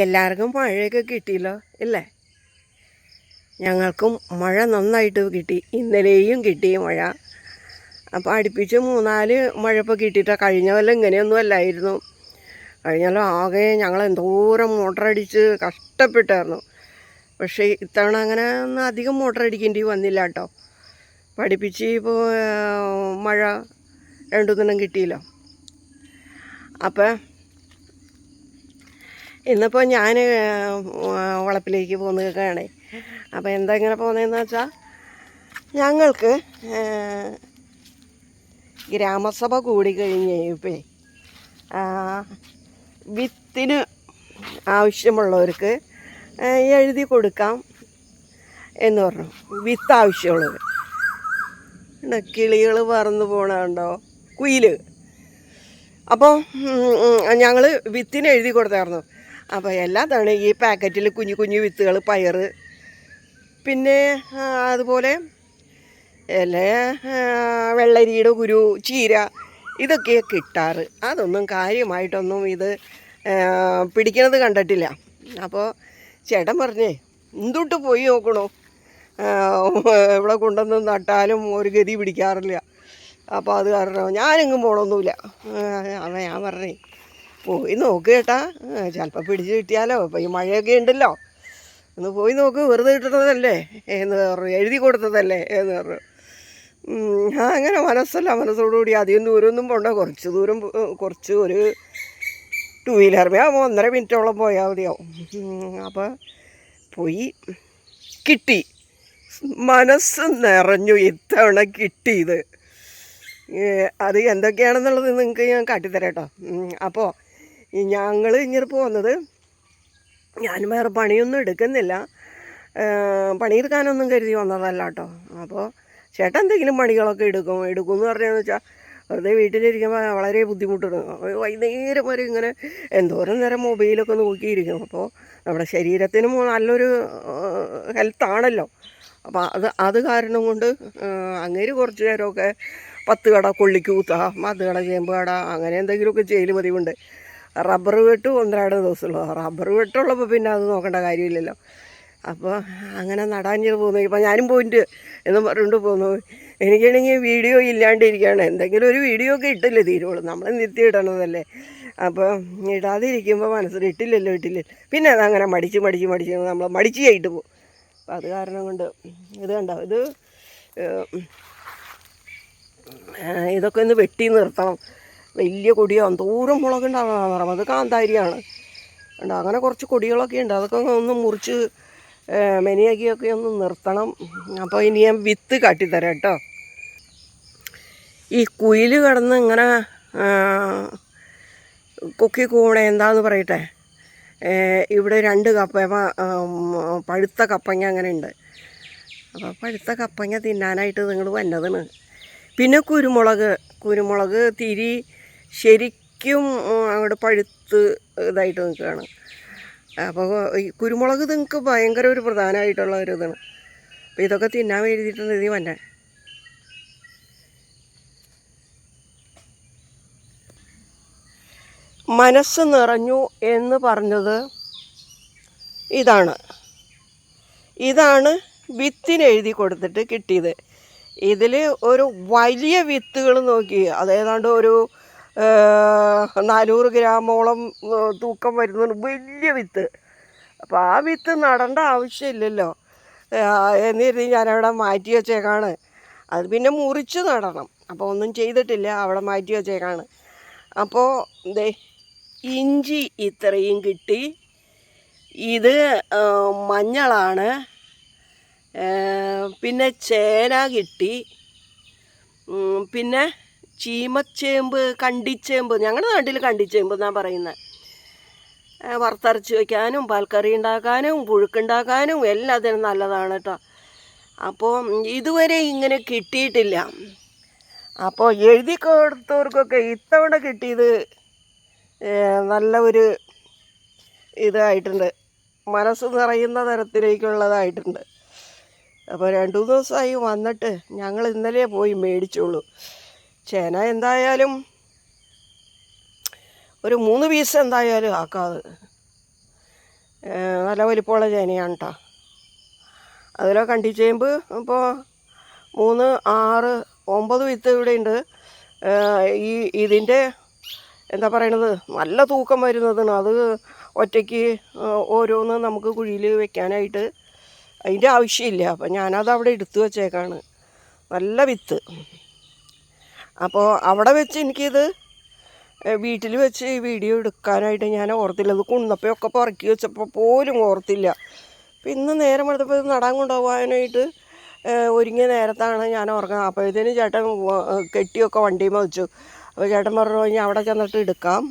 എല്ലാവർക്കും മഴയൊക്കെ കിട്ടിയല്ലോ ഇല്ലേ? ഞങ്ങൾക്കും മഴ നന്നായിട്ട് കിട്ടി ഇന്നലെയും കിട്ടി മഴ. അപ്പോൾ അടുപ്പിച്ച് മൂന്നാൽ മഴ ഇപ്പോൾ കിട്ടിയിട്ടാണ് കഴിഞ്ഞ കൊല്ലം ഇങ്ങനെയൊന്നും അല്ലായിരുന്നു. കഴിഞ്ഞ കൊല്ലം ആകെ ഞങ്ങൾ എന്തോരം മോട്ടറടിച്ച് കഷ്ടപ്പെട്ടായിരുന്നു. പക്ഷേ ഇത്തവണ അങ്ങനെ ഒന്നും അധികം മോട്ടറടിക്കേണ്ടി വന്നില്ല കേട്ടോ. പഠിപ്പിച്ച് ഇപ്പോൾ മഴ രണ്ടു ദിനം കിട്ടിയല്ലോ. അപ്പം ഇന്നിപ്പോൾ ഞാൻ വളപ്പിലേക്ക് പോന്ന് നിൽക്കുകയാണേ അപ്പോൾ എന്താ ഇങ്ങനെ പോകുന്നതെന്ന് വെച്ചാൽ ഞങ്ങൾക്ക് ഗ്രാമസഭ കൂടി കഴിഞ്ഞ് കഴിയുമ്പോൾ വിത്തിന് ആവശ്യമുള്ളവർക്ക് എഴുതി കൊടുക്കാം എന്ന് പറഞ്ഞു. വിത്ത് ആവശ്യമുള്ളത് കിളികൾ പറന്ന് പോണുണ്ടോ കുയിൽ. അപ്പോൾ ഞങ്ങൾ വിത്തിന് എഴുതി കൊടുത്തായിരുന്നു. അപ്പോൾ എല്ലാം തവണ ഈ പാക്കറ്റിൽ കുഞ്ഞു കുഞ്ഞു വിത്തുകൾ പയർ പിന്നെ അതുപോലെ എല്ലാ വെള്ളരിയുടെ കുരു ചീര ഇതൊക്കെ കിട്ടാറ്. അതൊന്നും കാര്യമായിട്ടൊന്നും ഇത് പിടിക്കണത് കണ്ടിട്ടില്ല. അപ്പോൾ ചേട്ടൻ പറഞ്ഞേ എന്തൊട്ട് പോയി നോക്കണോ? ഇവിടെ കൊണ്ടുവന്ന് നട്ടാലും ഒരു ഗതി പിടിക്കാറില്ല. അപ്പോൾ അത് കാരണം ഞാനെങ്ങും പോകണമൊന്നുമില്ല അപ്പം ഞാൻ പറഞ്ഞേ. പോയി നോക്ക് കേട്ടാ ചിലപ്പോൾ പിടിച്ച് കിട്ടിയാലോ. ഇപ്പം ഈ മഴയൊക്കെ ഉണ്ടല്ലോ. ഒന്ന് പോയി നോക്ക് വെറുതെ കിട്ടുന്നതല്ലേ എന്ന് പറഞ്ഞു എഴുതി കൊടുത്തതല്ലേ? എന്ന് പറഞ്ഞു. ആ, അങ്ങനെ മനസ്സല്ല മനസ്സോടുകൂടി അധികം ദൂരമൊന്നും പോണ്ട. കുറച്ച് ദൂരം കുറച്ച് ഒരു ടു വീലർ ആകുമ്പോൾ ഒന്നര മിനിറ്റോളം പോയാൽ മതിയാവും. അപ്പോൾ പോയി കിട്ടി. മനസ്സ് നിറഞ്ഞു ഇത്തവണ കിട്ടിയത്. അത് എന്തൊക്കെയാണെന്നുള്ളത് നിങ്ങൾക്ക് ഞാൻ കാട്ടിത്തരാം കേട്ടോ. അപ്പോൾ ഞങ്ങൾ ഇങ്ങനെ പോകുന്നത് ഞാൻ വേറെ പണിയൊന്നും എടുക്കുന്നില്ല. പണിയെടുക്കാനൊന്നും കരുതി വന്നതല്ല കേട്ടോ അപ്പോൾ ചേട്ടൻ എന്തെങ്കിലും പണികളൊക്കെ എടുക്കും. എടുക്കും എന്ന് പറഞ്ഞതെന്ന് വെച്ചാൽ വെറുതെ വീട്ടിലിരിക്കുമ്പോൾ വളരെ ബുദ്ധിമുട്ടാണ്. വൈകുന്നേരം വരെ ഇങ്ങനെ എന്തോരം നേരം മൊബൈലൊക്കെ നോക്കിയിരിക്കും. അപ്പോൾ നമ്മുടെ ശരീരത്തിനും നല്ലൊരു ഹെൽത്താണല്ലോ അപ്പോൾ അത് അത് കാരണം കൊണ്ട് അങ്ങേര് കുറച്ച് നേരമൊക്കെ പത്ത് കട കൊള്ളിക്കൂത്ത മത്ത് കട ചേമ്പ് കട അങ്ങനെ എന്തെങ്കിലുമൊക്കെ ചെയ്യൽ പതിവുണ്ട്. റബ്ബർ വെട്ട് ഒന്നരാട് ദിവസമുള്ളൂ. റബ്ബർ വെട്ടുള്ളപ്പോൾ പിന്നെ അത് നോക്കേണ്ട കാര്യമില്ലല്ലോ. അപ്പോൾ അങ്ങനെ നടാഞ്ഞത് പോകുന്നു ഇപ്പം ഞാനും പോയിട്ട് എന്ന് പറഞ്ഞുകൊണ്ട് പോകുന്നു എനിക്കാണെങ്കിൽ വീഡിയോ ഇല്ലാണ്ടിരിക്കുകയാണ്. എന്തെങ്കിലും ഒരു വീഡിയോ ഒക്കെ ഇട്ടില്ലേ തീരുള്ളൂ. നമ്മൾ നിർത്തി ഇടണതല്ലേ. അപ്പോൾ ഇടാതിരിക്കുമ്പോൾ മനസ്സിൽ ഇട്ടില്ലല്ലോ ഇട്ടില്ല. പിന്നെ അത് അങ്ങനെ മടിച്ച് മടിച്ച് മടിച്ച് നമ്മൾ മടിച്ചായിട്ട് പോകും അപ്പോൾ അത് കാരണം കൊണ്ട് ഇത് കണ്ടോ? ഇത് ഇതൊക്കെ ഒന്ന് വെട്ടി നിർത്തണം. വലിയ കൊടിയാണ്. ദൂരം മുളകുണ്ടാവണം അത് കാന്താരിയാണ്. ഉണ്ട് അങ്ങനെ കുറച്ച് കൊടികളൊക്കെ ഉണ്ട്. അതൊക്കെ ഒന്ന് മുറിച്ച് മെനിയാക്കിയൊക്കെ ഒന്ന് നിർത്തണം. അപ്പോൾ ഇനി ഞാൻ വിത്ത് കാട്ടിത്തരാം കേട്ടോ. ഈ കുയിൽ കിടന്ന് ഇങ്ങനെ കൊക്കി കൂണ എന്താന്ന് പറയട്ടെ? ഇവിടെ രണ്ട് കപ്പ പഴുത്ത കപ്പങ്ങ അങ്ങനെ ഉണ്ട്. അപ്പോൾ പഴുത്ത കപ്പങ്ങ തിന്നാനായിട്ട് നിങ്ങൾ വന്നതാണ്. പിന്നെ കുരുമുളക്. കുരുമുളക് തിരി ശരിക്കും അവിടെ പഴുത്ത് ഇതായിട്ട് നിൽക്കുകയാണ്. അപ്പോൾ ഈ കുരുമുളക് നിങ്ങൾക്ക് ഭയങ്കര ഒരു പ്രധാനമായിട്ടുള്ള ഒരു ഇതാണ്. അപ്പോൾ ഇതൊക്കെ തിന്നാൻ എഴുതിയിട്ടുണ്ട് ഇത് വന്നെ. മനസ്സ് നിറഞ്ഞു എന്ന് പറഞ്ഞത് ഇതാണ്. ഇതാണ് വിത്തിന് എഴുതി കൊടുത്തിട്ട് കിട്ടിയത്. ഇതിൽ ഒരു വലിയ വിത്തുകൾ നോക്കി അതേതാണ്ട് ഒരു നാനൂറ് ഗ്രാമോളം തൂക്കം വരുന്ന വലിയ വിത്ത്. അപ്പോൾ ആ വിത്ത് നടേണ്ട ആവശ്യമില്ലല്ലോ. എന്നിരുന്ന് ഞാനവിടെ മാറ്റി വെച്ചേക്കാണ്. അത് പിന്നെ മുറിച്ച് നടണം. അപ്പോൾ ഒന്നും ചെയ്തിട്ടില്ല. അവിടെ മാറ്റി വെച്ചേക്കാണ്. അപ്പോൾ ദേ ഇഞ്ചി ഇത്രയും കിട്ടി. ഇത് മഞ്ഞളാണ്. പിന്നെ ചേന കിട്ടി. പിന്നെ ചീമച്ചേമ്പ് കണ്ടിച്ചേമ്പ്. ഞങ്ങളുടെ നാട്ടിൽ കണ്ടിച്ചേമ്പ് എന്നാണ് പറയുന്നത് വറുത്തരച്ച് വയ്ക്കാനും പാൽക്കറി ഉണ്ടാക്കാനും പുഴുക്കുണ്ടാക്കാനും എല്ലാത്തിനും നല്ലതാണ് കേട്ടോ അപ്പോൾ ഇതുവരെ ഇങ്ങനെ കിട്ടിയിട്ടില്ല. അപ്പോൾ എഴുതി കൊടുത്തവർക്കൊക്കെ ഇത്തവണ കിട്ടിയത് നല്ല ഒരു ഇതായിട്ടുണ്ട്. മനസ്സ് നിറയുന്ന തരത്തിലേക്കുള്ളതായിട്ടുണ്ട്. അപ്പോൾ രണ്ട് ദിവസമായി വന്നിട്ട് ഞങ്ങൾ ഇന്നലെ പോയി മേടിച്ചോളൂ. ചേന എന്തായാലും ഒരു മൂന്ന് പീസ് എന്തായാലും ആക്കാതെ. നല്ല വലിപ്പമുള്ള ചേനയാണ് കേട്ടോ അതിലോ കണ്ടി ചേമ്പ് ഇപ്പോൾ മൂന്ന് ആറ് ഒമ്പത് വിത്ത് ഇവിടെ ഉണ്ട്. ഈ ഇതിന്റെ എന്താ പറയണത്? നല്ല തൂക്കം വരുന്നതാണ്. അത് ഒറ്റയ്ക്ക് ഓരോന്ന് നമുക്ക് കുഴിയിൽ വെക്കാനായിട്ട് അതിന്റെ ആവശ്യമില്ല. അപ്പം ഞാനത് അവിടെ എടുത്തു വച്ചേക്കാണ്. നല്ല വിത്ത്. അപ്പോൾ അവിടെ വെച്ച് എനിക്കിത് വീട്ടിൽ വെച്ച് ഈ വീഡിയോ എടുക്കാനായിട്ട് ഞാൻ ഓർത്തില്ല. അത് കുന്നപ്പയൊക്കെ പറക്കി വെച്ചപ്പോൾ പോലും ഓർത്തില്ല. അപ്പം ഇന്ന് നേരം എടുത്തപ്പോൾ ഇത് നടാൻ കൊണ്ടുപോകാനായിട്ട് ഒരുങ്ങിയ നേരത്താണ് ഞാൻ ഓർക്കുന്നത് ഇതിന് ചേട്ടൻ കെട്ടിയൊക്കെ വണ്ടിയിൽ വെച്ചു. അപ്പോൾ ചേട്ടൻ പറഞ്ഞു കഴിഞ്ഞാൽ അവിടെ ചെന്നിട്ട് എടുക്കാം.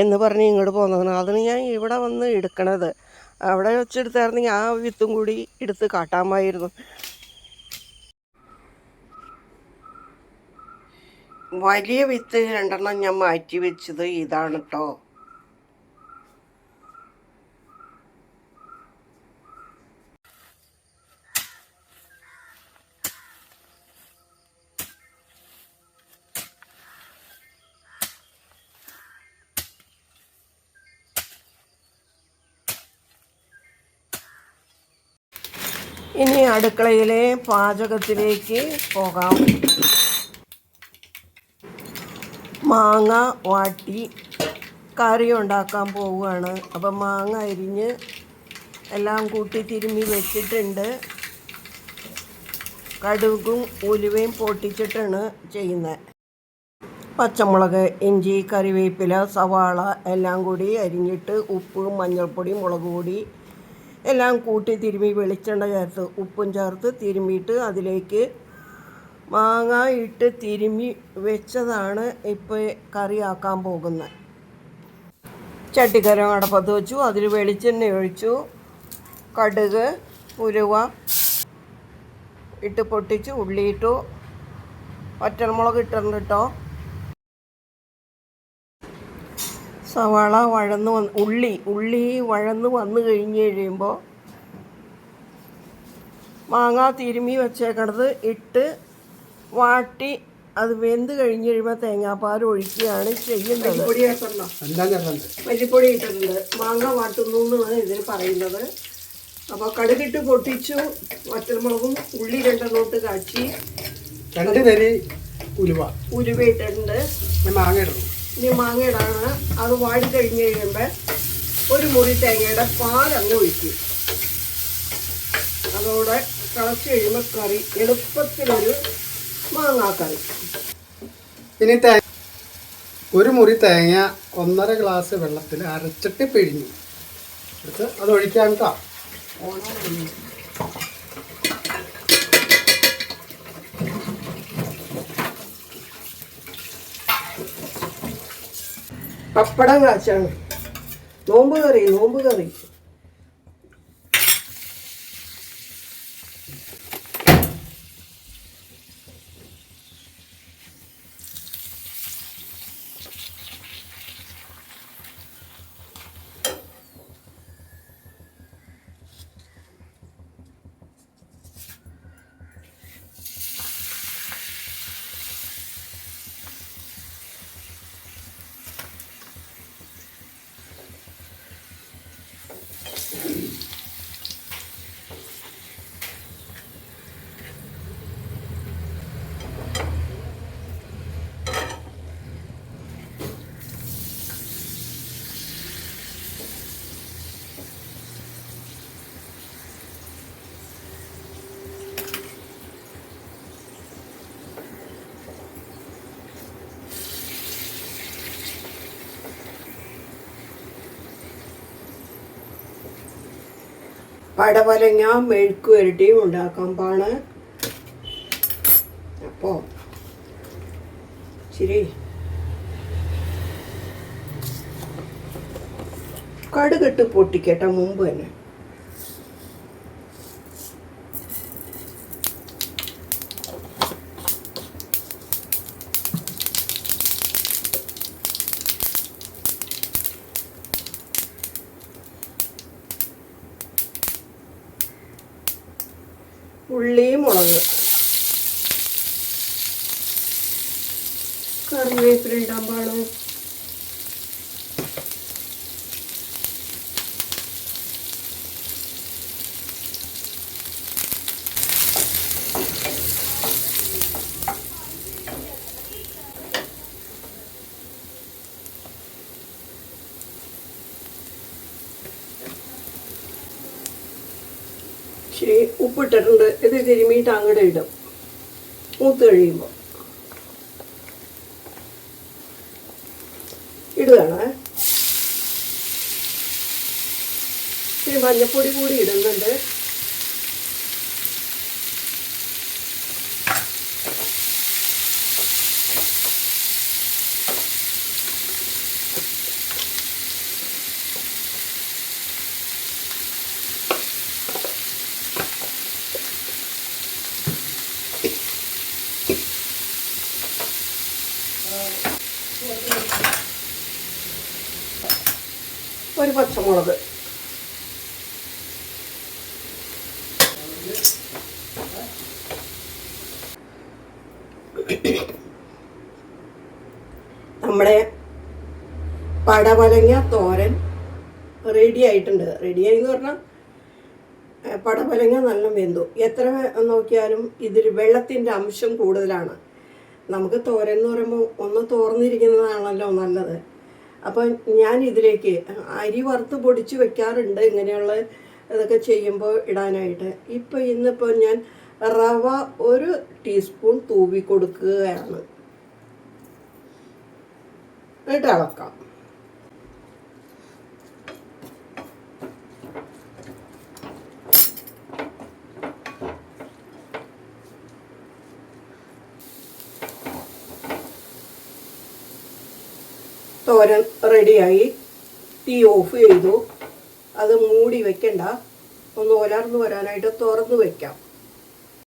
എന്ന് പറഞ്ഞ് ഇങ്ങോട്ട് പോകുന്നതാണ് അതിന് ഞാൻ ഇവിടെ വന്ന് എടുക്കണത്. അവിടെ വെച്ചെടുത്തായിരുന്നെങ്കിൽ ആ വിത്തും കൂടി എടുത്ത് കാട്ടാമായിരുന്നു. വലിയ വിത്ത് രണ്ടെണ്ണം ഞാൻ മാറ്റി വെച്ചത് ഇതാണ് കേട്ടോ ഇനി അടുക്കളയിലെ പാചകത്തിലേക്ക് പോകാം. മാങ്ങ വാട്ടി കറി ഉണ്ടാക്കാൻ പോവുകയാണ്. അപ്പം മാങ്ങ അരിഞ്ഞ് എല്ലാം കൂട്ടി തിരുമ്മി വെച്ചിട്ടുണ്ട്. കടുകും ഉലുവയും പൊട്ടിച്ചിട്ടാണ് ചെയ്യുന്നത്. പച്ചമുളക് ഇഞ്ചി കറിവേപ്പില സവാള എല്ലാം കൂടി അരിഞ്ഞിട്ട് ഉപ്പ് മഞ്ഞൾപ്പൊടി മുളക് പൊടി എല്ലാം കൂട്ടി തിരുമ്മി വെളിച്ചെണ്ണ ചേർത്ത് ഉപ്പും ചേർത്ത് തിരുമ്മിയിട്ട് അതിലേക്ക് മാങ്ങ ഇട്ട് തിരുമ്മി വെച്ചതാണ് ഇപ്പോൾ കറിയാക്കാൻ പോകുന്നത്. ചട്ടിക്കരം അടപ്പത്ത് വെച്ചു അതിൽ വെളിച്ചെണ്ണ ഒഴിച്ചു കടുക് ഉരുവ ഇട്ട് പൊട്ടിച്ച് ഉള്ളിയിട്ടു ഒറ്റമുളക് ഇട്ടിട്ടുണ്ട് കേട്ടോ സവാള വഴന്ന് വന്ന് ഉള്ളി ഉള്ളി വഴന്ന് വന്നു കഴിഞ്ഞ് കഴിയുമ്പോൾ മാങ്ങ തിരുമ്മി വെച്ചേക്കണത് ഇട്ട് വാട്ടി അത് വെന്ത് കഴിഞ്ഞ് കഴിയുമ്പോൾ തേങ്ങാപ്പാൽ ഒഴിക്കുകയാണ് ചെയ്യുന്നത്. മല്ലിപ്പൊടി ഇട്ടിട്ടുണ്ട്. മാങ്ങ വാട്ടുന്നു എന്നാണ് ഇതിൽ പറയുന്നത്. അപ്പോൾ കടുകിട്ട് പൊട്ടിച്ചു വറ്റൽമുളകും ഉള്ളി രണ്ടെണ്ണോട്ട് കാച്ചി. രണ്ട് തരി ഉലുവ. ഉലുവ ഇട്ടിട്ടുണ്ട്. മാങ്ങ ഇടണം. ഇനി മാങ്ങ ഇടാണ്. അത് വാടി കഴിഞ്ഞ് കഴിയുമ്പോൾ ഒരു മുറി തേങ്ങയുടെ പാൽ അങ്ങ് ഒഴിക്കും. അതോടെ തിളച്ച് കഴിയുമ്പോൾ കറി. എളുപ്പത്തിലൊരു മാങ്ങാക്കറി. ഇനി തേ ഒരു മുറി തേങ്ങ ഒന്നര ഗ്ലാസ് വെള്ളത്തിൽ അരച്ചിട്ട് പിഴിഞ്ഞു. എടുത്ത് അത് ഒഴിക്കാൻ കേട്ടോ പപ്പടം കാച്ചാണ്. നോമ്പ് കറി നോമ്പ് കറി. പടവലങ്ങ മെഴുക്ക് വരട്ടിയും ഉണ്ടാക്കാൻ പാണ്. അപ്പോൾ ശരി കടുകിട്ട് പൊട്ടിക്കട്ടെ മുമ്പ് തന്നെ. ഉള്ളി മുളക്. കറിവേപ്പില ഇടാൻ ഇച്ചിരി ഉപ്പിട്ടിട്ടുണ്ട്. ഇത് തിരുമിയിട്ട് അങ്ങോട്ട് ഇടും. മൂത്ത് കഴിയുമ്പോൾ ഇടുകയാണ്? പിന്നെ മഞ്ഞപ്പൊടി കൂടി ഇടുന്നുണ്ട്. ഒരു പച്ചമുളക് നമ്മുടെ പടവലങ്ങ തോരൻ റെഡി ആയിട്ടുണ്ട്. റെഡിയായി എന്ന് പറഞ്ഞാൽ പടവലങ്ങ നല്ല വെന്തു. എത്ര നോക്കിയാലും ഇതിൽ വെള്ളത്തിന്റെ അംശം കൂടുതലാണ്. നമുക്ക് തോരൻ എന്ന് പറയുമ്പോൾ ഒന്ന് തോർന്നിരിക്കുന്നതാണല്ലോ നല്ലത്. അപ്പം ഞാൻ ഇതിലേക്ക് അരി വറുത്ത് പൊടിച്ച് വെക്കാറുണ്ട് ഇങ്ങനെയുള്ള ഇതൊക്കെ ചെയ്യുമ്പോൾ ഇടാനായിട്ട്. ഇപ്പോൾ ഇന്നിപ്പോൾ ഞാൻ റവ ഒരു ടീസ്പൂൺ തൂവി കൊടുക്കുകയാണ്. എന്നിട്ട് ഇളക്കാം. തോരൻ റെഡിയായി തീ ഓഫ് ചെയ്തു. അത് മൂടി വെക്കണ്ട. ഒന്ന് ഒലർന്നു വരാനായിട്ട് തുറന്നു വെക്കാം.